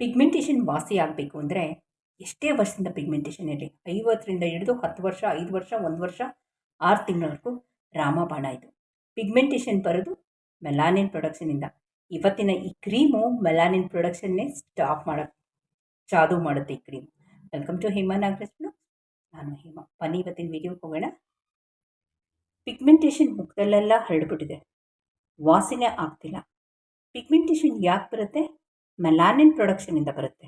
Pigmentation ವಾಸಿ ಆಗಬೇಕು ಅಂದರೆ ಎಷ್ಟೇ ವರ್ಷದಿಂದ ಪಿಗ್ಮೆಂಟೇಷನ್ ಇರಲಿ, ಐವತ್ತರಿಂದ ಹಿಡಿದು ಹತ್ತು ವರ್ಷ, ಐದು ವರ್ಷ, ಒಂದು ವರ್ಷ, ಆರು ತಿಂಗಳವರೆಗೂ ರಾಮಬಾಣ ಇದು. ಪಿಗ್ಮೆಂಟೇಷನ್ ಬರೋದು ಮೆಲಾನಿನ್ ಪ್ರೊಡಕ್ಷನಿಂದ ಇವತ್ತಿನ ಈ ಕ್ರೀಮು ಮೆಲಾನಿನ್ ಪ್ರೊಡಕ್ಷನ್ನೇ ಸ್ಟಾಪ್ ಮಾಡೋಕ್ಕೆ ಚಾದು ಮಾಡುತ್ತೆ ಈ cream welcome to Hema Nagaraj ನಾನು ಹೇಮಾ. ಬನ್ನಿ ಇವತ್ತಿನ ವೀಡಿಯೋಗೆ ಹೋಗೋಣ. ಪಿಗ್ಮೆಂಟೇಷನ್ ಮುಖದಲ್ಲೆಲ್ಲ ಹರಡ್ಬಿಟ್ಟಿದೆ. ವಾಸನೆ ಆಗ್ತಿಲ್ಲ. ಪಿಗ್ಮೆಂಟೇಷನ್ ಯಾಕೆ ಬರುತ್ತೆ? ಮೆಲಾನಿನ್ ಪ್ರೊಡಕ್ಷನಿಂದ ಬರುತ್ತೆ.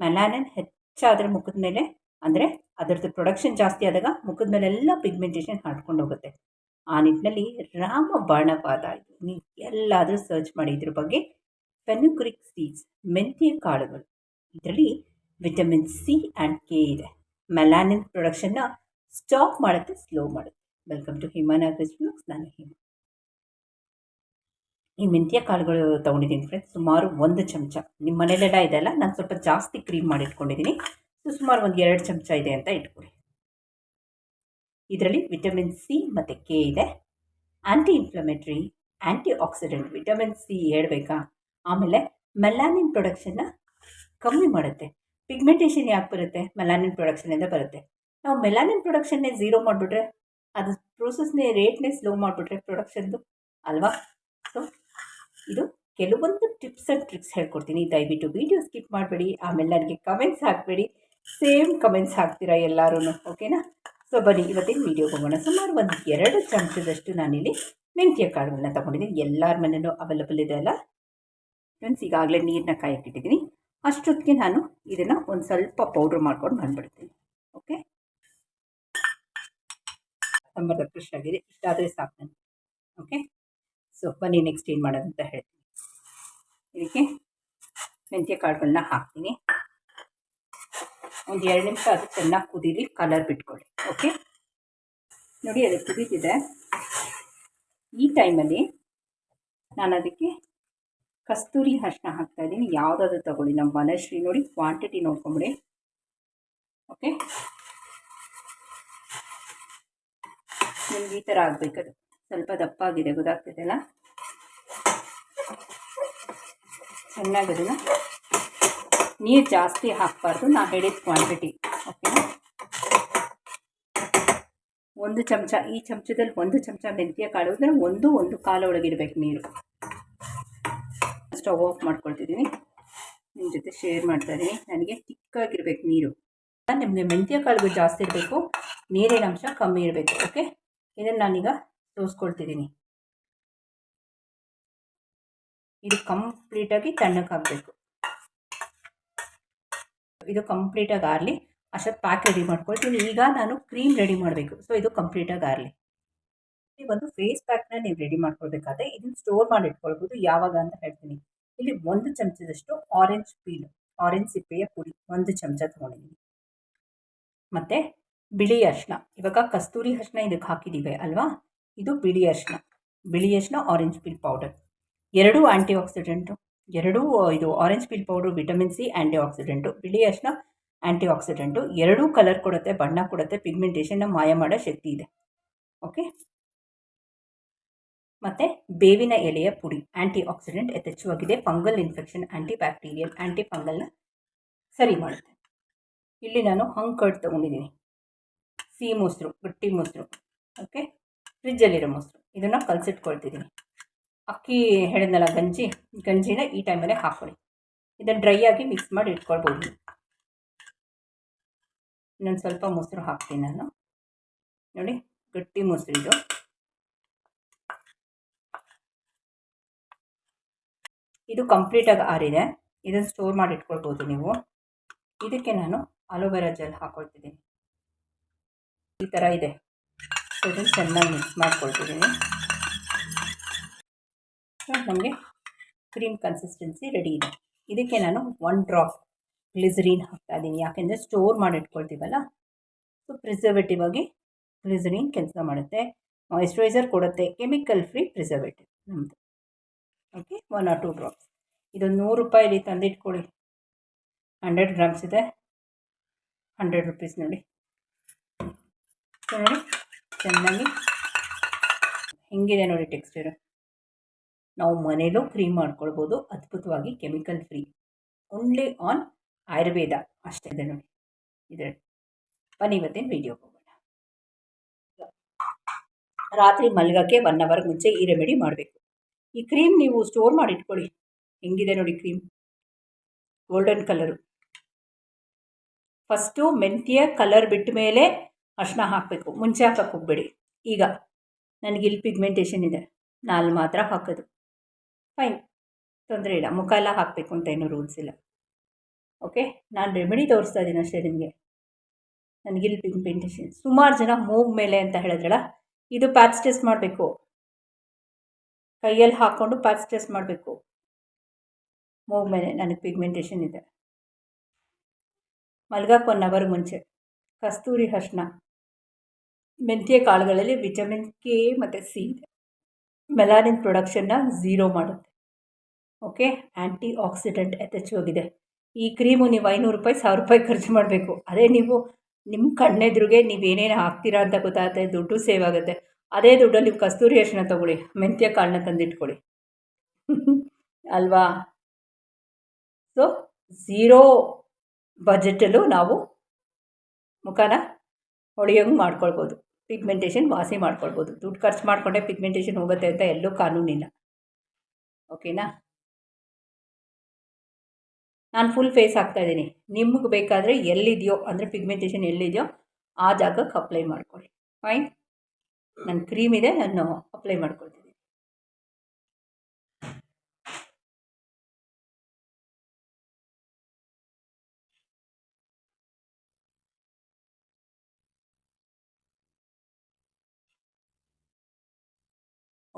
ಮೆಲಾನಿನ್ ಹೆಚ್ಚಾದರೆ ಮುಖದ ಮೇಲೆ, ಅಂದರೆ ಅದರದ್ದು ಪ್ರೊಡಕ್ಷನ್ ಜಾಸ್ತಿ ಆದಾಗ ಮುಖದ ಮೇಲೆಲ್ಲ ಪಿಗ್ಮೆಂಟೇಷನ್ ಹರಡ್ಕೊಂಡು ಹೋಗುತ್ತೆ. ಆ ನಿಟ್ಟಿನಲ್ಲಿ ರಾಮಬಾಣವಾದ ಇದು. ನೀವು ಎಲ್ಲಾದರೂ ಸರ್ಚ್ ಮಾಡಿ ಇದ್ರ ಬಗ್ಗೆ ಫೆನುಕ್ರಿಕ್ ಸೀಡ್ಸ್ ಮೆಂತ್ಯ ಕಾಳುಗಳು. ಇದರಲ್ಲಿ ವಿಟಮಿನ್ ಸಿ ಆ್ಯಂಡ್ ಕೆ ಇದೆ. ಮೆಲಾನಿನ್ ಪ್ರೊಡಕ್ಷನ್ನ ಸ್ಟಾಪ್ ಮಾಡುತ್ತೆ ಸ್ಲೋ ಮಾಡುತ್ತೆ. ವೆಲ್ಕಮ್ ಟು ಬ್ಲಾಗ್ಸ್ ನಾನು ಹಿಮ. ಈ ಮೆಂತ್ಯ ಕಾಳುಗಳು ತೊಗೊಂಡಿದ್ದೀನಿ ಫ್ರೆಂಡ್ಸ್ ಸುಮಾರು ಒಂದು ಚಮಚ. ನಿಮ್ಮ ಮನೇಲೆಲ್ಲ ಇದೆಲ್ಲ ನಾನು ಸ್ವಲ್ಪ ಜಾಸ್ತಿ ಕ್ರೀಮ್ ಮಾಡಿ ಇಟ್ಕೊಂಡಿದ್ದೀನಿ. ಸೊ, ಸುಮಾರು ಒಂದು ಎರಡು ಚಮಚ ಇದೆ ಅಂತ ಇಟ್ಕೊಳ್ಳಿ ಇದರಲ್ಲಿ ವಿಟಮಿನ್ ಸಿ ಮತ್ತು ಕೆ ಇದೆ. Anti inflammatory anti oxidant vitamin C ಹೇಳಬೇಕಾ? ಆಮೇಲೆ ಮೆಲಾನಿನ್ ಪ್ರೊಡಕ್ಷನ್ನ ಕಮ್ಮಿ ಮಾಡುತ್ತೆ. ಪಿಗ್ಮೆಂಟೇಷನ್ ಯಾಕೆ ಬರುತ್ತೆ? ಮೆಲಾನಿನ್ ಪ್ರೊಡಕ್ಷನಿಂದ ಬರುತ್ತೆ. ನಾವು ಮೆಲಾನಿನ್ ಪ್ರೊಡಕ್ಷನ್ನೇ ಝೀರೋ ಮಾಡಿಬಿಟ್ರೆ, ಅದು ಪ್ರೋಸೆಸ್ನೇ ರೇಟ್ನೇ ಸ್ಲೋ ಮಾಡಿಬಿಟ್ರೆ ಪ್ರೊಡಕ್ಷನ್ದು ಅಲ್ವಾ? ಸೊ ಇದು ಕೆಲವೊಂದು ಟಿಪ್ಸ್ ಆ್ಯಂಡ್ ಟ್ರಿಕ್ಸ್ ಹೇಳ್ಕೊಡ್ತೀನಿ. ದಯವಿಟ್ಟು ವೀಡಿಯೋ ಸ್ಕಿಪ್ ಮಾಡಬೇಡಿ, ಆಮೇಲೆ ನನಗೆ ಕಮೆಂಟ್ಸ್ ಹಾಕಬೇಡಿ. ಸೇಮ್ ಕಮೆಂಟ್ಸ್ ಹಾಕ್ತೀರಾ ಎಲ್ಲರೂ ಓಕೆನಾ ಸೊ ಬನ್ನಿ, ಇವತ್ತಿನ ವೀಡಿಯೋ ಹೋಗೋಣ. ಸುಮಾರು ಒಂದು ಎರಡು ಚಮಚದಷ್ಟು ನಾನಿಲ್ಲಿ ಮೆಂತ್ಯ ಕಾಳುಗಳನ್ನ ತೊಗೊಂಡಿದ್ದೀನಿ. ಎಲ್ಲರ ಮನೇಲೂ ಅವೈಲಬಲ್ ಇದೆ ಅಲ್ಲ? ಫ್ರೆಂಡ್ಸ್ ಈಗಾಗಲೇ ನೀರನ್ನ ಕಾಯಕ್ಕಿಟ್ಟಿದ್ದೀನಿ ಅಷ್ಟೊತ್ತಿಗೆ ನಾನು ಇದನ್ನು ಒಂದು ಸ್ವಲ್ಪ ಪೌಡ್ರ್ ಮಾಡ್ಕೊಂಡು ಬಂದುಬಿಡ್ತೀನಿ ಓಕೆ ಸಂಬಂಧ ಫ್ರೆಶ್ ಆಗಿದೆ. ಇಷ್ಟಾದರೆ ಸಾಕು ಓಕೆ ಸೊ ಬನ್ನಿ ನೆಕ್ಸ್ಟ್ ಏನು ಮಾಡೋದು ಅಂತ ಹೇಳ್ತೀನಿ. ಇದಕ್ಕೆ ಮೆಂತ್ಯ ಕಾಳುಗಳನ್ನ ಹಾಕ್ತೀನಿ. ಒಂದು ಎರಡು ನಿಮಿಷ ಅದು ಚೆನ್ನಾಗಿ ಕುದೀಲಿ ಕಲರ್ ಬಿಟ್ಕೊಳ್ಳಿ ಓಕೆ ನೋಡಿ, ಅದು ಕುದೀತಿದೆ. ಈ ಟೈಮಲ್ಲಿ ನಾನು ಅದಕ್ಕೆ ಕಸ್ತೂರಿ ಅರಿಶಿನ ಹಾಕ್ತಾಯಿದ್ದೀನಿ ಯಾವುದಾದ್ರು ತಗೊಳ್ಳಿ ನಮ್ಮ ಮನಶ್ರೀ ನೋಡಿ ಕ್ವಾಂಟಿಟಿ ನೋಡ್ಕೊಂಬಿಡಿ ಓಕೆ ನಿಮ್ಗೆ ಈ ಥರ ಆಗಬೇಕದು. ಸ್ವಲ್ಪ ದಪ್ಪ ಆಗಿದೆ ಗೊತ್ತಾಗ್ತಿದೆಯಲ್ಲ ಚೆನ್ನಾಗಿ ಅದನ್ನು ನೀರು ಜಾಸ್ತಿ ಹಾಕಬಾರ್ದು, ನಾ ಹೇಳಿದ ಕ್ವಾಂಟಿಟಿ ಓಕೆನಾ ಒಂದು ಚಮಚ, ಈ ಚಮಚದಲ್ಲಿ ಒಂದು ಚಮಚ ಮೆಂತ್ಯ ಕಾಳು ಅಂದರೆ ಒಂದು ಒಂದು ಕಾಲು ಒಳಗಿರ್ಬೇಕು ನೀರು. ಸ್ಟವ್ ಆಫ್ ಮಾಡ್ಕೊಳ್ತಿದ್ದೀನಿ. ನಿಮ್ಮ ಜೊತೆ ಶೇರ್ ಮಾಡ್ತಾ ಇದ್ದೀನಿ. ನನಗೆ ಚಿಕ್ಕಾಗಿರ್ಬೇಕು ನೀರು. ನಿಮಗೆ ಮೆಂತ್ಯ ಕಾಳುಗಳು ಜಾಸ್ತಿ ಇರಬೇಕು, ನೀರಿನ ಅಂಶ ಕಮ್ಮಿ ಇರಬೇಕು ಓಕೆ ಇದನ್ನು ನಾನೀಗ ಸೋಸ್ಕೊಳ್ತಿದ್ದೀನಿ ಇದು ಕಂಪ್ಲೀಟಾಗಿ ತಣ್ಣಕ್ಕಾಗಬೇಕು ಇದು ಕಂಪ್ಲೀಟಾಗಿ ಆರಲಿ ಅಷ್ಟೊತ್ತು ಪ್ಯಾಕ್ ರೆಡಿ ಮಾಡ್ಕೊಳ್ತೀನಿ. ಈಗ ನಾನು ಕ್ರೀಮ್ ರೆಡಿ ಮಾಡಬೇಕು. ಸೊ ಇದು ಕಂಪ್ಲೀಟಾಗಿ ಆರಲಿ. ಈ ಒಂದು ಫೇಸ್ ಪ್ಯಾಕ್ನ ನೀವು ರೆಡಿ ಮಾಡ್ಕೊಳ್ಬೇಕಾದ್ರೆ ಇದನ್ನು ಸ್ಟೋರ್ ಮಾಡಿ ಇಟ್ಕೊಳ್ಬೋದು. ಯಾವಾಗ ಅಂತ ಹೇಳ್ತೀನಿ. ಇಲ್ಲಿ ಒಂದು ಚಮಚದಷ್ಟು ಆರೆಂಜ್ ಪೀಲ್ ಆರೆಂಜ್ ಸಿಪ್ಪೆಯ ಪುಡಿ ಒಂದು ಚಮಚ ತೊಗೊಂಡಿದ್ದೀನಿ ಮತ್ತು ಬಿಳಿ ಅರ್ಶಿನ ಇವಾಗ ಕಸ್ತೂರಿ ಅರಿಶಿನ ಇದಕ್ಕೆ ಹಾಕಿದ್ದೀವಿ ಅಲ್ವಾ? ಇದು ಬಿಳಿ ಅರ್ಶಿನ ಬಿಳಿ ಅರಿಶಿನ ಆರೆಂಜ್ ಪೀಲ್ ಪೌಡರ್ ಎರಡೂ ಆ್ಯಂಟಿ ಆಕ್ಸಿಡೆಂಟು ಎರಡೂ ಇದು orange peel powder vitamin C anti oxidant ಬಿಳಿ ಅರಿಶಿನ ಆ್ಯಂಟಿ ಆಕ್ಸಿಡೆಂಟು ಎರಡೂ ಕಲರ್ ಕೊಡುತ್ತೆ, ಬಣ್ಣ ಕೊಡುತ್ತೆ ಪಿಗ್ಮೆಂಟೇಷನ್ನ ಮಾಯ ಮಾಡೋ ಶಕ್ತಿ ಇದೆ. ಓಕೆ ಮತ್ತು ಬೇವಿನ ಎಲೆಯ ಪುಡಿ ಆ್ಯಂಟಿ accident ಯಥೇಚ್ಛವಾಗಿದೆ. Fungal infection anti bacterial anti ಫಂಗಲ್ನ ಸರಿ ಮಾಡುತ್ತೆ. ಇಲ್ಲಿ ನಾನು ಹಂಗ್ ಕರ್ಡ್ ತೊಗೊಂಡಿದ್ದೀನಿ. ಸಿಹಿ ಮೊಸರು, ಗಟ್ಟಿ ಮೊಸರು. ಓಕೆ ಫ್ರಿಜ್ಜಲ್ಲಿರೋ ಮೊಸರು. ಇದನ್ನು ಕಲಸಿಟ್ಕೊಳ್ತಿದ್ದೀನಿ. ಅಕ್ಕಿ ಹೇಳಿದ್ನಲ್ಲ ಗಂಜಿ, ಗಂಜಿನ ಈ ಟೈಮಲ್ಲೇ ಹಾಕ್ಕೊಳ್ಳಿ ಇದನ್ನು ಡ್ರೈ ಆಗಿ ಮಿಕ್ಸ್ ಮಾಡಿ ಇಟ್ಕೊಳ್ಬೋದು. ಇನ್ನೊಂದು ಸ್ವಲ್ಪ ಮೊಸರು ಹಾಕ್ತೀನಿ ನಾನು. ನೋಡಿ, ಗಟ್ಟಿ ಮೊಸರು ಇದು. ಇದು ಕಂಪ್ಲೀಟಾಗಿ ಆರಿದೆ. ಇದನ್ನು ಸ್ಟೋರ್ ಮಾಡಿ ಇಟ್ಕೊಳ್ಬೋದು ನೀವು. ಇದಕ್ಕೆ ನಾನು ಆಲೋವೆರಾ ಜೆಲ್ ಹಾಕ್ಕೊಳ್ತಿದ್ದೀನಿ ಈ ಥರ ಇದೆ. ಇದನ್ನು ಚೆನ್ನಾಗಿ ಮಿಕ್ಸ್ ಮಾಡ್ಕೊಳ್ತಿದ್ದೀನಿ. ನಮಗೆ ಕ್ರೀಮ್ ಕನ್ಸಿಸ್ಟೆನ್ಸಿ ರೆಡಿ ಇದೆ. ಇದಕ್ಕೆ ನಾನು ಒನ್ ಡ್ರಾಪ್ ಗ್ಲಿಸರಿನ್ ಹಾಕ್ತಾ ಇದ್ದೀನಿ ಯಾಕೆಂದರೆ ಸ್ಟೋರ್ ಮಾಡಿ ಇಟ್ಕೊಳ್ತೀವಲ್ಲ ಸೊ ಪ್ರಿಸರ್ವೇಟಿವ್ ಆಗಿ ಗ್ಲಿಸರಿನ್ ಕೆಲಸ ಮಾಡುತ್ತೆ. ಮಾಯಿಶ್ಚರೈಸರ್ ಕೊಡುತ್ತೆ. ಕೆಮಿಕಲ್ ಫ್ರೀ ಪ್ರಿಸರ್ವೇಟಿವ್ ನಮ್ಮದು okay one or two drops ಇದೊಂದು ನೂರು ರೂಪಾಯಿಲಿ ತಂದಿಟ್ಕೊಳ್ಳಿ ಹಂಡ್ರೆಡ್ ಗ್ರಾಮ್ಸ್ ಇದೆ. ಹಂಡ್ರೆಡ್ ರುಪೀಸ್ ನೋಡಿ. ನೋಡಿ, ಚೆನ್ನಾಗಿ ಹೆಂಗಿದೆ ನೋಡಿ ಟೆಕ್ಸ್ಚರು ನಾವು ಮನೇಲೂ ಕ್ರೀಮ್ ಮಾಡ್ಕೊಳ್ಬೋದು, ಅದ್ಭುತವಾಗಿ chemical free only on Ayurveda ಅಷ್ಟೇ ಇದೆ ನೋಡಿ. ಇದರಲ್ಲಿ. ಬನ್ನಿ ಇವತ್ತೇನು ವಿಡಿಯೋ ಹೋಗೋಣ. ರಾತ್ರಿ ಮಲಗೋಕ್ಕೆ ಒನ್ ಅವರ್ ಮುಂಚೆ ಈ ರೆಮಿಡಿ ಮಾಡಬೇಕು. ಈ ಕ್ರೀಮ್ ನೀವು ಸ್ಟೋರ್ ಮಾಡಿ ಇಟ್ಕೊಳ್ಳಿ ಹೆಂಗಿದೆ ನೋಡಿ ಕ್ರೀಮ್ ಗೋಲ್ಡನ್ ಕಲರು ಫಸ್ಟು ಮೆಂತ್ಯ ಕಲರ್ ಬಿಟ್ಟ ಮೇಲೆ ಅರ್ಶನ ಹಾಕಬೇಕು. ಮುಂಚೆ ಹಾಕಕ್ಕೆ ಹೋಗ್ಬೇಡಿ. ಈಗ. ಇಲ್ಲಿ ಪಿಗ್ಮೆಂಟೇಷನ್ ಇದೆ. ನಾಲ್ ಮಾತ್ರ ಹಾಕೋದು. ಫೈನ್ ತೊಂದರೆ ಇಲ್ಲ. ಮುಖ ಎಲ್ಲ ಹಾಕಬೇಕು ಅಂತ ಏನೂ ರೂಲ್ಸ್ ಇಲ್ಲ. ಓಕೆ ನಾನು ರೆಮಿಡಿ ತೋರಿಸ್ತಾ ಇದ್ದೀನಿ ಅಷ್ಟೇ ನಿಮಗೆ. ನನಗಿಲ್ಲಿ ಪಿಗ್ಮೆಂಟೇಷನ್ ಸುಮಾರು ಜನ ಮೂಗ್ ಮೇಲೆ ಅಂತ ಹೇಳಿದ್ರಲ್ಲ, ಇದು ಪ್ಯಾಚ್ ಟೆಸ್ಟ್ ಮಾಡಬೇಕು. ಕೈಯಲ್ಲಿ ಹಾಕ್ಕೊಂಡು ಪ್ಯಾಚ್ ಟೆಸ್ಟ್ ಮಾಡಬೇಕು. ಮೂಗ್ ಮೇಲೆ ನನಗೆ ಪಿಗ್ಮೆಂಟೇಷನ್ ಇದೆ. ಮಲ್ಗಕ್ಕೆ ಒನ್ ಅವರ್ ಮುಂಚೆ. ಕಸ್ತೂರಿ ಅರ್ಶಿನ ಮೆಂತ್ಯ ಕಾಳುಗಳಲ್ಲಿ ವಿಟಮಿನ್ ಕೆ ಮತ್ತು ಸಿ ಇದೆ. ಮೆಲಾನಿನ್ ಪ್ರೊಡಕ್ಷನ್ನ ಝೀರೋ ಮಾಡುತ್ತೆ. ಓಕೆ ಆ್ಯಂಟಿ ಆಕ್ಸಿಡೆಂಟ್ ಯಥೇಚ್ಛವಾಗಿದೆ ಈ ಕ್ರೀಮು ನೀವು ಐನೂರು ರೂಪಾಯಿ, ಸಾವಿರ ರೂಪಾಯಿ ಖರ್ಚು ಮಾಡಬೇಕು. ಅದೇ ನೀವು ನಿಮ್ಮ ಕಣ್ಣೆದುರುಗೆ ನೀವು ಏನೇನು ಹಾಕ್ತೀರಾ ಅಂತ ಗೊತ್ತಾಗುತ್ತೆ, ದುಡ್ಡು ಸೇವ್ ಆಗುತ್ತೆ. ಅದೇ ದುಡ್ಡಲ್ಲಿ ನೀವು ಕಸ್ತೂರಿ ಅರಿಶಿನ ತೊಗೊಳ್ಳಿ. ಮೆಂತ್ಯ ಕಾಳನ್ನ ತಂದಿಟ್ಕೊಳ್ಳಿ. ಅಲ್ವಾ? ಸೊ ಝೀರೋ ಬಜೆಟಲ್ಲೂ ನಾವು ಮುಖಾನ ಹೊಳೆಯೋಂಗೆ ಮಾಡ್ಕೊಳ್ಬೋದು. ಪಿಗ್ಮೆಂಟೇಷನ್ ವಾಸಿ ಮಾಡ್ಕೊಳ್ಬೋದು. ದುಡ್ಡು ಖರ್ಚು ಮಾಡಿಕೊಂಡೆ ಪಿಗ್ಮೆಂಟೇಷನ್ ಹೋಗುತ್ತೆ ಅಂತ ಎಲ್ಲೂ ಕಾನೂನಿಲ್ಲ. ಓಕೆನಾ? ನಾನು ಫುಲ್ ಫೇಸ್ ಹಾಕ್ತಾಯಿದ್ದೀನಿ ನಿಮಗೆ ಬೇಕಾದರೆ ಎಲ್ಲಿದೆಯೋ, ಅಂದರೆ ಪಿಗ್ಮೆಂಟೇಷನ್ ಎಲ್ಲಿದೆಯೋ, ಆ ಜಾಗಕ್ಕೆ ಅಪ್ಲೈ ಮಾಡ್ಕೊಳ್ಳಿ. ಫೈನ್ ನನ್ನ ಕ್ರೀಮ್ ಇದೆ, ನಾನು ಅಪ್ಲೈ ಮಾಡ್ಕೊಳ್ತೀನಿ.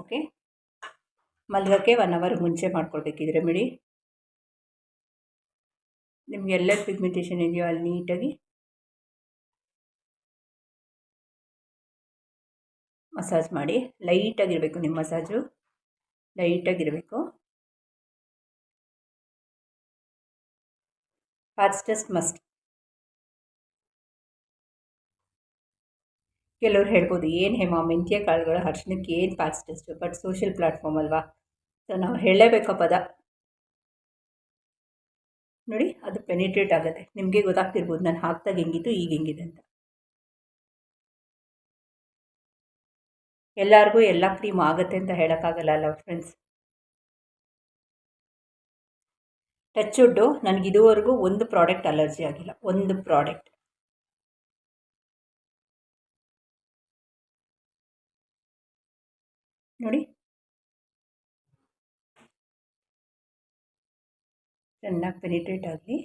ಓಕೆ. ಮಲ್ಗೋಕ್ಕೆ ಒನ್ ಅವರ್ ಮುಂಚೆ ಮಾಡ್ಕೊಳ್ಬೇಕಿದ್ರೆ ರೆಮಿಡಿ ನಿಮ್ಗೆ ಎಲ್ಲೆಲ್ಲಿ ಪಿಗ್ಮೆಂಟೇಷನ್ ಇದೆಯೋ ಅಲ್ಲಿ ನೀಟಾಗಿ. ಮಸಾಜ್ ಮಾಡಿ. ಲೈಟಾಗಿರಬೇಕು ನಿಮ್ಮ ಮಸಾಜು. ಲೈಟಾಗಿರಬೇಕು. ಫಾಸ್ಟೆಸ್ಟ್ ಮಸ್ಟ್ ಕೆಲವ್ರು ಹೇಳ್ಬೋದು, ಏನು ಹೇಮ, ಮೆಂತ್ಯ ಕಾಳುಗಳ ಅರ್ಶಿನಕ್ಕೆ ಏನು ಫಾಸ್ಟೆಸ್ಟು ಬಟ್ ಸೋಷಿಯಲ್ ಪ್ಲ್ಯಾಟ್ಫಾರ್ಮ್ ಅಲ್ವಾ? ಸೊ ನಾವು ಹೇಳಲೇಬೇಕ ಪದ? ನೋಡಿ, ಅದು ಪೆನಿಟ್ರೇಟ್ ಆಗುತ್ತೆ. ನಿಮಗೆ ಗೊತ್ತಾಗ್ತಿರ್ಬೋದು, ನಾನು ಹಾಕ್ದಾಗ ಹೆಂಗಿತ್ತು, ಈಗ ಹೆಂಗಿದೆ ಅಂತ. ಎಲ್ಲರಿಗೂ ಎಲ್ಲ ಕ್ರೀಮ್ ಆಗುತ್ತೆ ಅಂತ ಹೇಳೋಕ್ಕಾಗಲ್ಲ ಅಲ್ಲ ಫ್ರೆಂಡ್ಸ್ ಟಚ್ ವುಡ್ಡು ನನಗೆ ಇದುವರೆಗೂ ಒಂದು ಪ್ರಾಡಕ್ಟ್ ಅಲರ್ಜಿ ಆಗಿಲ್ಲ. ಒಂದು ಪ್ರಾಡಕ್ಟ್ ನೋಡಿ. ಚೆನ್ನಾಗಿ ಪೆನಿಟ್ರೇಟ್ ಆಗಲಿ.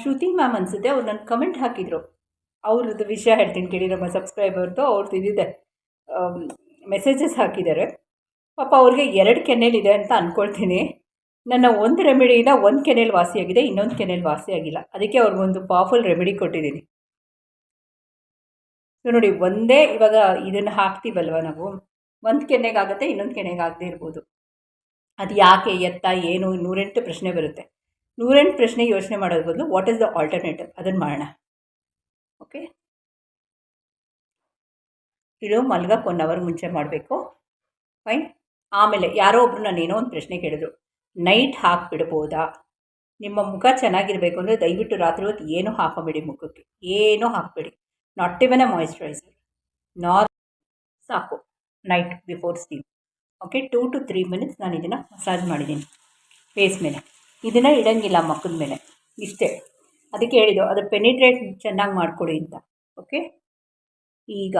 ಶ್ರುತಿ ಮ್ಯಾಮ್ ಅನಿಸುತ್ತೆ, ಅವ್ರು ನನ್ನ ಕಮೆಂಟ್ ಹಾಕಿದ್ರು. ಅವ್ರದ್ದು ವಿಷಯ ಹೇಳ್ತೀನಿ ಕೇಳಿ ನಮ್ಮ ಸಬ್ಸ್ಕ್ರೈಬರ್ದು ಅವ್ರದ್ದು ಇದಿದೆ ಮೆಸೇಜಸ್ ಹಾಕಿದ್ದಾರೆ. ಪಾಪ ಅವ್ರಿಗೆ ಎರಡು ಕೆನೆಲಿದೆ ಅಂತ ಅಂದ್ಕೊಳ್ತೀನಿ ನನ್ನ ಒಂದು ರೆಮಿಡಿಯಿಂದ ಒಂದು ಕೆನೆಲ್ ವಾಸಿಯಾಗಿದೆ, ಇನ್ನೊಂದು ಕೆನೆಲ್ ವಾಸಿಯಾಗಿಲ್ಲ. ಅದಕ್ಕೆ ಅವ್ರಿಗೊಂದು ಪವರ್ಫುಲ್ ರೆಮಿಡಿ ಕೊಟ್ಟಿದ್ದೀನಿ. ಸೊ ನೋಡಿ ಒಂದೇ ಇವಾಗ ಇದನ್ನು ಹಾಕ್ತೀವಲ್ವ ನಾವು? ಒಂದು ಕೆನೆಗಾಗುತ್ತೆ ಇನ್ನೊಂದು ಕೆನೆಗಾಗದೇ ಇರ್ಬೋದು. ಅದು ಯಾಕೆ, ಎತ್ತ, ಏನು, ನೂರೆಂಟು ಪ್ರಶ್ನೆ ಬರುತ್ತೆ. ನೂರೆಂಟು ಪ್ರಶ್ನೆ ಯೋಚನೆ ಮಾಡೋದು ಬದಲು ವಾಟ್ ಇಸ್ ದ ಆಲ್ಟರ್ನೇಟಿವ್ ಅದನ್ನು ಮಾಡೋಣ. ಓಕೆ ಇದು ಮಲ್ಗಕ್ಕೆ ಒನ್ ಅವರ್ ಮುಂಚೆ ಮಾಡಬೇಕು. ಫೈನ್ ಆಮೇಲೆ ಯಾರೋ ಒಬ್ಬರು ನಾನು ಏನೋ ಒಂದು ಪ್ರಶ್ನೆ ಕೇಳಿದ್ರು. ನೈಟ್ ಹಾಕಿಬಿಡ್ಬೋದಾ? ನಿಮ್ಮ ಮುಖ ಚೆನ್ನಾಗಿರಬೇಕು ಅಂದರೆ ದಯವಿಟ್ಟು ರಾತ್ರಿ ಹೊತ್ತು ಏನೂ ಹಾಕೋಬೇಡಿ ಮುಖಕ್ಕೆ. ಏನೂ ಹಾಕಬೇಡಿ. Not even a moisturiser nor ಸಾಕು. Night before sleep okay two to three minutes ನಾನು ಇದನ್ನು ಮಸಾಜ್ ಮಾಡಿದ್ದೀನಿ. ಫೇಸ್ ಮೇಲೆ. ಇದನ್ನು ಇಡಂಗಿಲ್ಲ ಮಕ್ಕದ ಮೇಲೆ. ಇಷ್ಟೇ. ಅದಕ್ಕೆ ಹೇಳಿದ್ದು, ಅದು ಪೆನಿಟ್ರೇಟ್ ಚೆನ್ನಾಗಿ ಮಾಡಿಕೊಡಿ ಅಂತ. ಓಕೆ ಈಗ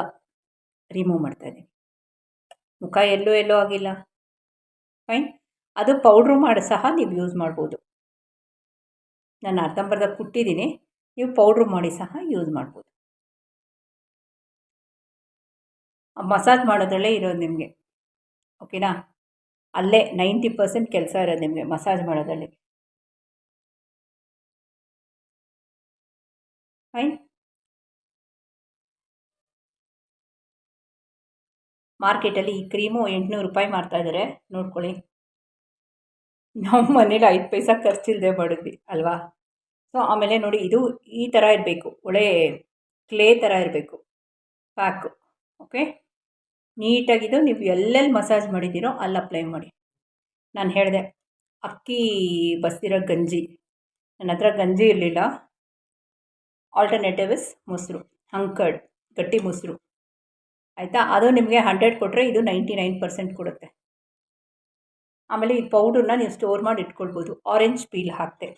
ರಿಮೂವ್ ಮಾಡ್ತಾಯಿದ್ದೀನಿ ಮುಖ ಎಲ್ಲೂ ಎಲ್ಲೋ ಆಗಿಲ್ಲ. ಫೈನ್ ಅದು ಪೌಡ್ರು ಮಾಡಿ ಸಹ ನೀವು ಯೂಸ್ ಮಾಡ್ಬೋದು. ನಾನು ಅರ್ಧಂಬರ್ಧ ಕುಟ್ಟಿದ್ದೀನಿ. ನೀವು ಪೌಡ್ರು ಮಾಡಿ ಸಹ ಯೂಸ್ ಮಾಡ್ಬೋದು. ಮಸಾಜ್ ಮಾಡೋದ್ರಲ್ಲೇ ಇರೋದು ನಿಮಗೆ. ಓಕೆನಾ? ಅಲ್ಲೇ ನೈಂಟಿ ಪರ್ಸೆಂಟ್ ಕೆಲಸ ಇರೋದು ನಿಮಗೆ ಮಸಾಜ್ ಮಾಡೋದ್ರಲ್ಲಿ. ಫೈನ್. ಮಾರ್ಕೆಟಲ್ಲಿ ಈ ಕ್ರೀಮು ಎಂಟುನೂರು ರೂಪಾಯಿ ಮಾರ್ತಾಯಿದ್ದಾರೆ ನೋಡ್ಕೊಳ್ಳಿ. ನಮ್ಮ ಮನೇಲಿ ಐದು ಪೈಸಾ ಖರ್ಚಿಲ್ಲದೆ ಮಾಡಿದ್ವಿ ಅಲ್ವಾ? ಸೊ ಆಮೇಲೆ ನೋಡಿ ಇದು ಈ ಥರ ಇರಬೇಕು. ಒಳ್ಳೆ ಕ್ಲೇ ಥರ ಇರಬೇಕು. ಪ್ಯಾಕು. ಓಕೆ? ನೀಟಾಗಿದ್ದು ನೀವು ಎಲ್ಲೆಲ್ಲಿ ಮಸಾಜ್ ಮಾಡಿದ್ದೀರೋ ಅಲ್ಲಿ ಅಪ್ಲೈ ಮಾಡಿ. ನಾನು ಹೇಳಿದೆ, ಅಕ್ಕಿ ಬಸ್ದಿರೋ ಗಂಜಿ ನನ್ನ ಹತ್ರ ಗಂಜಿ ಇರಲಿಲ್ಲ. ಆಲ್ಟರ್ನೇಟಿವ್ ಇಸ್ ಮೊಸರು ಹಂಕರ್ಡ್ ಗಟ್ಟಿ ಮೊಸರು. ಆಯಿತಾ? ಅದು ನಿಮಗೆ ಹಂಡ್ರೆಡ್ ಕೊಟ್ಟರೆ ಇದು ನೈಂಟಿ ನೈನ್ ಪರ್ಸೆಂಟ್ ಕೊಡುತ್ತೆ. ಆಮೇಲೆ ಈ ಪೌಡರ್ನ ನೀವು ಸ್ಟೋರ್ ಮಾಡಿ ಇಟ್ಕೊಳ್ಬೋದು. ಆರೆಂಜ್ ಪೀಲ್ ಹಾಕ್ತೆ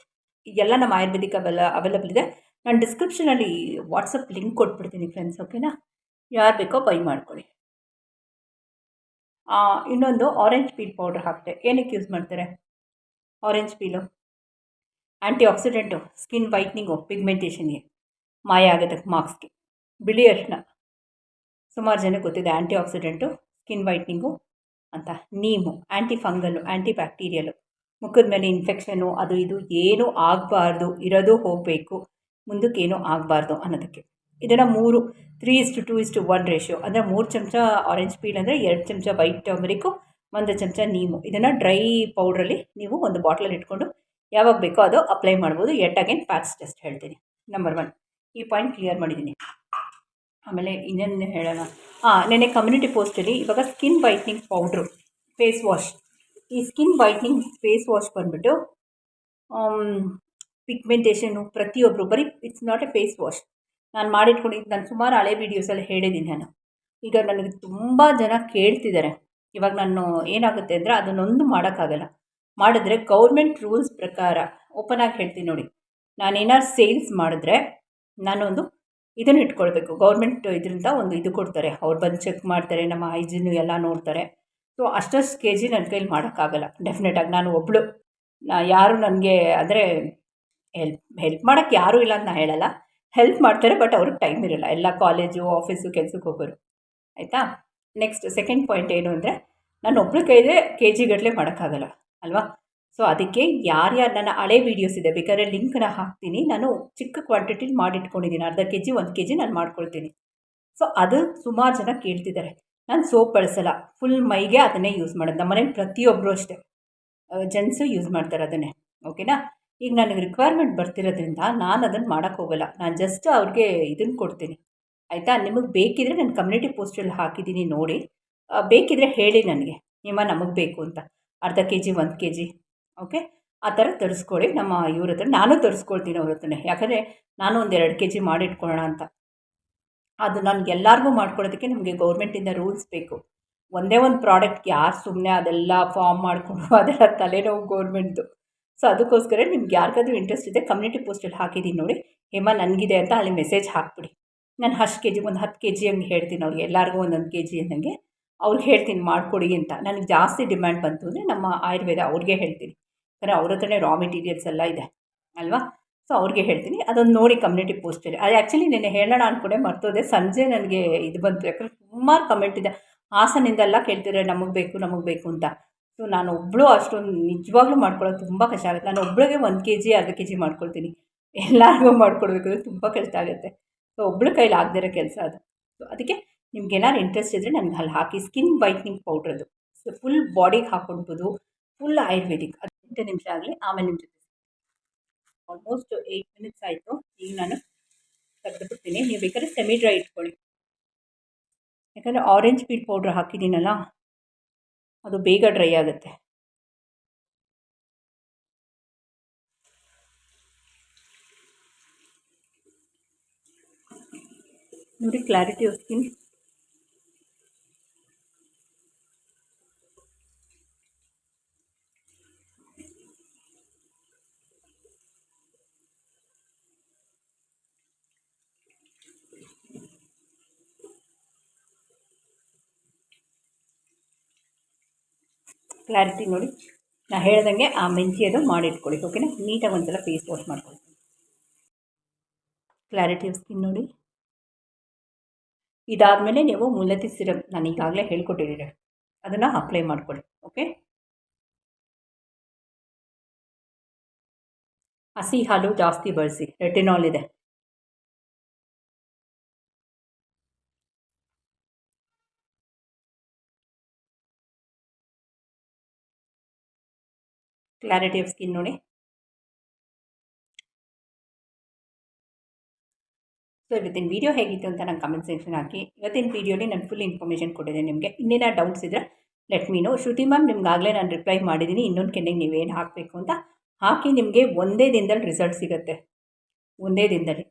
ಇದೆಲ್ಲ ನಮ್ಮ ಆಯುರ್ವೇದಿಕ್ ಅವೆಲ್ಲ ಅವೈಲಬಲ್ ಇದೆ. ನಾನು ಡಿಸ್ಕ್ರಿಪ್ಷನಲ್ಲಿ ವಾಟ್ಸಪ್ ಲಿಂಕ್ ಕೊಟ್ಬಿಡ್ತೀನಿ ಫ್ರೆಂಡ್ಸ್ ಓಕೆನಾ ಯಾರು ಬೇಕೋ ಬೈ ಮಾಡ್ಕೊಳ್ಳಿ. ಇನ್ನೊಂದು ಆರೆಂಜ್ ಪೀಲ್ ಪೌಡ್ರ್ ಹಾಕ್ತೆ. ಏನಕ್ಕೆ ಯೂಸ್ ಮಾಡ್ತಾರೆ? Orange peel anti oxidant skin whitening ಪಿಗ್ಮೆಂಟೇಷನ್ಗೆ ಮಾಯ ಆಗೋದಕ್ಕೆ ಮಾರ್ಕ್ಸ್ಗೆ ಬಿಳಿ ಅರಿಶಿನ ಸುಮಾರು ಜನಕ್ಕೆ ಗೊತ್ತಿದೆ ಆ್ಯಂಟಿ ಆಕ್ಸಿಡೆಂಟು ಸ್ಕಿನ್ ವೈಟ್ನಿಂಗು ಅಂತ. ನೀಮು ಆ್ಯಂಟಿ ಫಂಗಲ್ಲು ಆ್ಯಂಟಿ ಬ್ಯಾಕ್ಟೀರಿಯಲು ಮುಖದ ಮೇಲೆ ಇನ್ಫೆಕ್ಷನು ಅದು ಇದು, ಏನೂ ಆಗಬಾರ್ದು. ಇರೋದು ಹೋಗಬೇಕು. ಮುಂದಕ್ಕೆ ಏನೂ ಆಗಬಾರ್ದು ಅನ್ನೋದಕ್ಕೆ. ಇದನ್ನು ಮೂರು three is to two is to one ratio ಅಂದರೆ ಮೂರು ಚಮಚ ಆರೆಂಜ್ ಪೀಲ್ ಅಂದರೆ ಎರಡು ಚಮಚ ವೈಟ್ ಟರ್ಮರಿಕ್ಕು ಒಂದು ಚಮಚ ನೀಮು ಇದನ್ನು ಡ್ರೈ ಪೌಡ್ರಲ್ಲಿ ನೀವು ಒಂದು ಬಾಟ್ಲಲ್ಲಿ ಇಟ್ಕೊಂಡು ಯಾವಾಗ ಬೇಕೋ ಅದು ಅಪ್ಲೈ ಮಾಡ್ಬೋದು. ಎಟ್ ಅಗೇನ್ ಪ್ಯಾಕ್ಸ್ ಟೆಸ್ಟ್ ಹೇಳ್ತೀನಿ. ನಂಬರ್ ಒನ್ ಈ ಪಾಯಿಂಟ್ ಕ್ಲಿಯರ್ ಮಾಡಿದ್ದೀನಿ. ಆಮೇಲೆ ಇನ್ನೇನು ಹೇಳೋಣ. ಹಾಂ ನೆನ್ನೆ ಕಮ್ಯುನಿಟಿ ಪೋಸ್ಟಲ್ಲಿ ಇವಾಗ skin whitening powder face wash ಈ ಸ್ಕಿನ್ ವೈಟ್ನಿಂಗ್ ಫೇಸ್ ವಾಶ್ ಬಂದುಬಿಟ್ಟು ಪಿಗ್ಮೆಂಟೇಷನು ಪ್ರತಿಯೊಬ್ಬರು ಬರೀ it's not a face wash ನಾನು ಮಾಡಿಟ್ಕೊಂಡಿದ್ದು ನಾನು ಸುಮಾರು ಹಳೆ ವೀಡಿಯೋಸಲ್ಲಿ ಹೇಳಿದ್ದೀನಿ ನಾನು. ಈಗ ನನಗೆ ತುಂಬ ಜನ ಕೇಳ್ತಿದ್ದಾರೆ ಇವಾಗ ನಾನು ಏನಾಗುತ್ತೆ ಅಂದರೆ ಅದನ್ನೊಂದು ಮಾಡೋಕ್ಕಾಗಲ್ಲ. ಮಾಡಿದ್ರೆ ಗೌರ್ಮೆಂಟ್ ರೂಲ್ಸ್ ಪ್ರಕಾರ ಓಪನ್ ಆಗಿ ಹೇಳ್ತೀನಿ ನೋಡಿ. ನಾನೇನಾದ್ರು ಸೇಲ್ಸ್ ಮಾಡಿದ್ರೆ ನಾನೊಂದು ಇದನ್ನು ಇಟ್ಕೊಳ್ಬೇಕು. ಗೌರ್ಮೆಂಟ್ ಇದರಿಂದ ಒಂದು ಇದು ಕೊಡ್ತಾರೆ. ಅವ್ರು ಬಂದು ಚೆಕ್ ಮಾಡ್ತಾರೆ, ನಮ್ಮ ಹೈಜಿನು ಎಲ್ಲ ನೋಡ್ತಾರೆ. ಸೊ ಅಷ್ಟಷ್ಟು ಕೆ ಜಿ ನನ್ನ ಕೈಲಿ ಮಾಡೋಕ್ಕಾಗಲ್ಲ. ಡೆಫಿನೆಟಾಗಿ ನಾನು ಒಬ್ಬಳು ನಾ ಯಾರು ನನಗೆ ಅಂದರೆ ಹೆಲ್ಪ್ ಹೆಲ್ಪ್ ಮಾಡೋಕ್ಕೆ ಯಾರೂ ಇಲ್ಲ ಅಂತ ನಾನು ಹೇಳಲ್ಲ. ಹೆಲ್ಪ್ ಮಾಡ್ತಾರೆ ಬಟ್ ಅವ್ರಿಗೆ ಟೈಮ್ ಇರೋಲ್ಲ. ಎಲ್ಲ ಕಾಲೇಜು ಆಫೀಸು ಕೆಲಸಕ್ಕೆ ಹೋಗೋರು. ಆಯಿತಾ? ನೆಕ್ಸ್ಟ್ ಸೆಕೆಂಡ್ ಪಾಯಿಂಟ್ ಏನು ಅಂದರೆ, ನಾನು ಒಬ್ಬಳು ಕೈಲೇ ಕೆ ಜಿ ಗಟ್ಟಲೆ ಮಾಡೋಕ್ಕಾಗಲ್ಲ, ಅಲ್ವಾ? ಸೊ ಅದಕ್ಕೆ ಯಾರ್ಯಾರು ನನ್ನ ಹಳೆ ವೀಡಿಯೋಸ್ ಇದೆ, ಬೇಕಾದ್ರೆ ಲಿಂಕ್ನ ಹಾಕ್ತೀನಿ. ನಾನು ಚಿಕ್ಕ ಕ್ವಾಂಟಿಟಿಲಿ ಮಾಡಿಟ್ಕೊಂಡಿದ್ದೀನಿ. ಅರ್ಧ ಕೆ ಜಿ ಒಂದು ಕೆ ಜಿ ನಾನು ಮಾಡ್ಕೊಳ್ತೀನಿ. ಸೊ ಅದು ಸುಮಾರು ಜನ ಕೇಳ್ತಿದ್ದಾರೆ. ನಾನು ಸೋಪ್ ಬಳಸಲ್ಲ. ಫುಲ್ ಮೈಗೆ ಅದನ್ನೇ ಯೂಸ್ ಮಾಡೋದು. ನಮ್ಮ ಮನೇಲಿ ಪ್ರತಿಯೊಬ್ಬರು ಅಷ್ಟೇ ಜೆಂಟ್ಸು ಯೂಸ್ ಮಾಡ್ತಾರೆ ಅದನ್ನೇ. ಓಕೆನಾ ಈಗ ನನಗೆ ರಿಕ್ವೈರ್ಮೆಂಟ್ ಬರ್ತಿರೋದ್ರಿಂದ ನಾನು ಅದನ್ನು ಮಾಡೋಕ್ಕೆ ಹೋಗಲ್ಲ. ನಾನು ಜಸ್ಟ್ ಅವ್ರಿಗೆ ಇದನ್ನು ಕೊಡ್ತೀನಿ. ಆಯಿತಾ? ನಿಮಗೆ ಬೇಕಿದ್ರೆ ನಾನು ಕಮ್ಯುನಿಟಿ ಪೋಸ್ಟಲ್ಲಿ ಹಾಕಿದ್ದೀನಿ ನೋಡಿ. ಬೇಕಿದ್ರೆ ಹೇಳಿ ನನಗೆ. ನಿಮ್ಮ ನಮಗೆ ಬೇಕು ಅಂತ. ಅರ್ಧ ಕೆ ಜಿ ಒಂದು ಕೆ ಜಿ ಓಕೆ? ಆ ಥರ ತರಿಸ್ಕೊಳ್ಳಿ. ನಮ್ಮ ಇವ್ರ ಹತ್ರ ನಾನು ತರಿಸ್ಕೊಳ್ತೀನಿ ಅವ್ರ ಹತ್ರನೇ. ಯಾಕಂದರೆ ನಾನು ಒಂದು ಎರಡು ಕೆ ಜಿ ಮಾಡಿಟ್ಕೊಳ್ಳೋಣ ಅಂತ. ಅದು ನನಗೆ ಎಲ್ಲರಿಗೂ ಮಾಡ್ಕೊಡೋದಕ್ಕೆ ನಮಗೆ ಗೌರ್ಮೆಂಟಿಂದ ರೂಲ್ಸ್ ಬೇಕು. ಒಂದೇ ಒಂದು ಪ್ರಾಡಕ್ಟ್ಗೆ ಯಾರು ಸುಮ್ಮನೆ ಅದೆಲ್ಲ ಫಾರ್ಮ್ ಮಾಡಿಕೊಂಡು ಅದೆಲ್ಲ ತಲೆನೋವು ಗೌರ್ಮೆಂಟ್ದು. ಸೊ ಅದಕ್ಕೋಸ್ಕರ ನಿಮ್ಗೆ ಯಾರಿಗಾದ್ರೂ ಇಂಟ್ರೆಸ್ಟ್ ಇದೆ ಕಮ್ಯುನಿಟಿ ಪೋಸ್ಟಲ್ಲಿ ಹಾಕಿದ್ದೀನಿ ನೋಡಿ. ಹೇಮ, ನನಗಿದೆ ಅಂತ ಅಲ್ಲಿ ಮೆಸೇಜ್ ಹಾಕ್ಬಿಡಿ. ನಾನು ಅಷ್ಟು ಕೆ ಜಿ ಒಂದು ಹತ್ತು ಕೆ ಜಿ ಹಂಗೆ ಹೇಳ್ತೀನಿ ಅವ್ರಿಗೆ. ಎಲ್ಲರಿಗೂ ಒಂದೊಂದು ಕೆ ಜಿ ಅನ್ನಂಗೆ ಅವ್ರಿಗೆ ಹೇಳ್ತೀನಿ ಮಾಡಿಕೊಡಿ ಅಂತ. ನನಗೆ ಜಾಸ್ತಿ ಡಿಮ್ಯಾಂಡ್ ಬಂತು ಅಂದರೆ ನಮ್ಮ ಆಯುರ್ವೇದ ಅವ್ರಿಗೆ ಹೇಳ್ತೀನಿ. ಯಾಕಂದರೆ ಅವ್ರ ಹತ್ರನೇ ರಾ ಮೆಟೀರಿಯಲ್ಸ್ ಎಲ್ಲ ಇದೆ, ಅಲ್ವಾ? ಸೊ ಅವ್ರಿಗೆ ಹೇಳ್ತೀನಿ. ಅದೊಂದು ನೋಡಿ ಕಮ್ಯುನಿಟಿ ಪೋಸ್ಟಲ್ಲಿ ಅದು ಆ್ಯಕ್ಚುಲಿ ನಿನ್ನೆ ಹೇಳೋಣ ಅಂದ್ಕೊಂಡೆ ಮರ್ತೋದೆ. ಸಂಜೆ ನನಗೆ ಇದು ಬಂತು. ಯಾಕಂದರೆ ಸುಮಾರು ಕಮೆಂಟ್ ಇದೆ. ಹಾಸನಿಂದೆಲ್ಲ ಕೇಳ್ತಿದ್ದಾರೆ ನಮಗೆ ಬೇಕು ನಮಗೆ ಬೇಕು ಅಂತ. ಸೊ ನಾನು ಒಬ್ಬಳು ಅಷ್ಟೊಂದು ನಿಜವಾಗ್ಲೂ ಮಾಡ್ಕೊಳ್ಳೋದು ತುಂಬ ಕಷ್ಟ ಆಗುತ್ತೆ. ನಾನು ಒಬ್ಬಳಿಗೆ ಒಂದು ಕೆ ಜಿ ಅರ್ಧ ಕೆ ಜಿ ಮಾಡ್ಕೊಳ್ತೀನಿ. ಎಲ್ಲರಿಗೂ ಮಾಡ್ಕೊಡ್ಬೇಕು ತುಂಬ ಕಷ್ಟ ಆಗುತ್ತೆ. ಸೊ ಒಬ್ಬಳು ಕೈಲಿ ಇರೋ ಕೆಲಸ ಅದು. ಸೊ ಅದಕ್ಕೆ ನಿಮ್ಗೆ ಏನಾದ್ರು ಇಂಟ್ರೆಸ್ಟ್ ಇದ್ದರೆ ನನಗೆ ಅಲ್ಲಿ ಹಾಕಿ. ಸ್ಕಿನ್ ವೈಟ್ನಿಂಗ್ ಪೌಡ್ರದು ಸೊ ಫುಲ್ ಬಾಡಿಗೆ ಹಾಕ್ಕೊಳ್ಬೋದು ಫುಲ್ ಆಯುರ್ವೇದಿಕ್ ಹದಿನೆಂಟು ನಿಮಿಷ ಆಗಲಿ, ಆಮೇಲೆ ನಿಮ್ಮ ಜೊತೆ. ಆಲ್ಮೋಸ್ಟ್ ಏಯ್ಟ್ ಮಿನಿಟ್ಸ್ ಆಯಿತು. ಈಗ ನಾನು ತೆಗೆದುಬಿಡ್ತೀನಿ. ನೀವು ಬೇಕಾದ್ರೆ ಸೆಮಿ ಡ್ರೈ ಇಟ್ಕೊಳ್ಳಿ. ಯಾಕಂದರೆ ಆರೆಂಜ್ ಪೀಲ್ ಪೌಡ್ರ್ ಹಾಕಿದ್ದೀನಲ್ಲ? ಅದು ಬೇಗ ಡ್ರೈ ಆಗುತ್ತೆ. ನೋಡಿ ಕ್ಲಾರಿಟಿ ಆಫ್ ಸ್ಕಿನ್ ಕ್ಲಾರಿಟಿ ನೋಡಿ. ನಾ ಹೇಳ್ದಂಗೆ ಆ ಮೆಂತ್ಯದು ಮಾಡಿಟ್ಕೊಳ್ಳಿ. ಓಕೆನಾ ನೀಟಾಗಿ ಒಂದ್ಸಲ ಫೇಸ್ ವಾಶ್ ಮಾಡ್ಕೊಳ್ಳಿ. ಕ್ಲಾರಿಟಿ ಸ್ಕಿನ್ ನೋಡಿ. ಇದಾದಮೇಲೆ ನೀವು ಮುಲ್ಲತಿ ಸಿರಮ್ ನಾನು ಈಗಾಗಲೇ ಹೇಳ್ಕೊಟ್ಟಿದ್ದೀನಿ ಅದನ್ನು ಅಪ್ಲೈ ಮಾಡ್ಕೊಳ್ಳಿ. ಓಕೆ ಹಸಿ ಹಾಲು ಜಾಸ್ತಿ ಬಳಸಿ. ರೆಟಿನಾಲ್ ಇದೆ. ಕ್ಲಾರಿಟಿ ಆಫ್ ಸ್ಕಿನ್ ನೋಡಿ. ಸೊ ಇವತ್ತಿನ ವೀಡಿಯೋ ಹೇಗಿತ್ತು ಅಂತ ನಾನು ಕಮೆಂಟ್ ಸೆಕ್ಷನ್ ಹಾಕಿ. ಇವತ್ತಿನ ವೀಡಿಯೋಲಿ ನಾನು ಫುಲ್ ಇನ್ಫಾರ್ಮೇಷನ್ ಕೊಟ್ಟಿದ್ದೀನಿ ನಿಮಗೆ. ಇನ್ನೇನ ಡೌಟ್ಸ್ ಇದ್ರೆ ಲೆಟ್ ಮೀ ಶ್ರುತಿ ಮ್ಯಾಮ್ ನಿಮ್ಗಾಗಲೇ ನಾನು ರಿಪ್ಲೈ ಮಾಡಿದ್ದೀನಿ. ಇನ್ನೊಂದು ಕೆನ್ನೆಗೆ ನೀವೇನು ಹಾಕಬೇಕು ಅಂತ ಹಾಕಿ ನಿಮಗೆ ಒಂದೇ ದಿನದಲ್ಲಿ ರಿಸಲ್ಟ್ ಸಿಗುತ್ತೆ. ಒಂದೇ ದಿನದಲ್ಲಿ.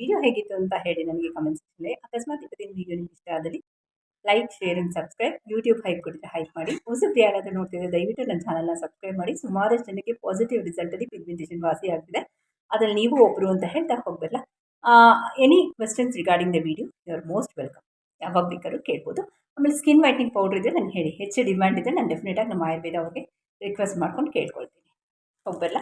ವಿಡಿಯೋ ಹೇಗಿತ್ತು ಅಂತ ಹೇಳಿ ನನಗೆ ಕಮೆಂಟ್ ಸೆಕ್ಷನಲ್ಲಿ ಅಕಸ್ಮಾತ್ ಇವತ್ತಿನ ವಿಡಿಯೋ ನಿಮ್ಗೆ ಇಷ್ಟ ಆದಲ್ಲಿ like share and subscribe YouTube hype ಕೊಟ್ಟಿದ್ರೆ ಹೈಪ್ ಮಾಡಿ. ಹೊಸಬ್ರು ಯಾರಾದರೂ ನೋಡ್ತಿದ್ರೆ ದಯವಿಟ್ಟು ನನ್ನ ಚಾನಲ್ನ ಸಬ್ಸ್ಕ್ರೈಬ್ ಮಾಡಿ. ಸುಮಾರಷ್ಟು ಜನಕ್ಕೆ ಪಾಸಿಟಿವ್ ರಿಸಲ್ಟಲ್ಲಿ ಪಿಗ್ಮೆಂಟೇಷನ್ ವಾಸಿ ಆಗ್ತಿದೆ. ಅದ್ರಲ್ಲಿ ನೀವು ಒಬ್ಬರು ಅಂತ ಹೇಳ್ತಾ ಹೋಗಬಲ್ಲ any questions regarding the video you are most welcome ಯಾವಾಗ ಬೇಕಾದ್ರೂ ಕೇಳ್ಬೋದು. ಆಮೇಲೆ ಸ್ಕಿನ್ ವೈಟ್ನಿಂಗ್ ಪೌಡರ್ ಇದೆ ನಾನು ಹೇಳಿ. ಹೆಚ್ಚು ಡಿಮ್ಯಾಂಡ್ ಇದೆ ನಾನು ಡೆಫಿನೆಟಾಗಿ ನಮ್ಮ ಆಯುರ್ವೇದ ಅವ್ರಿಗೆ ರಿಕ್ವೆಸ್ಟ್ ಮಾಡ್ಕೊಂಡು ಕೇಳ್ಕೊಳ್ತೀನಿ. ಹೋಗಬಲ್ಲ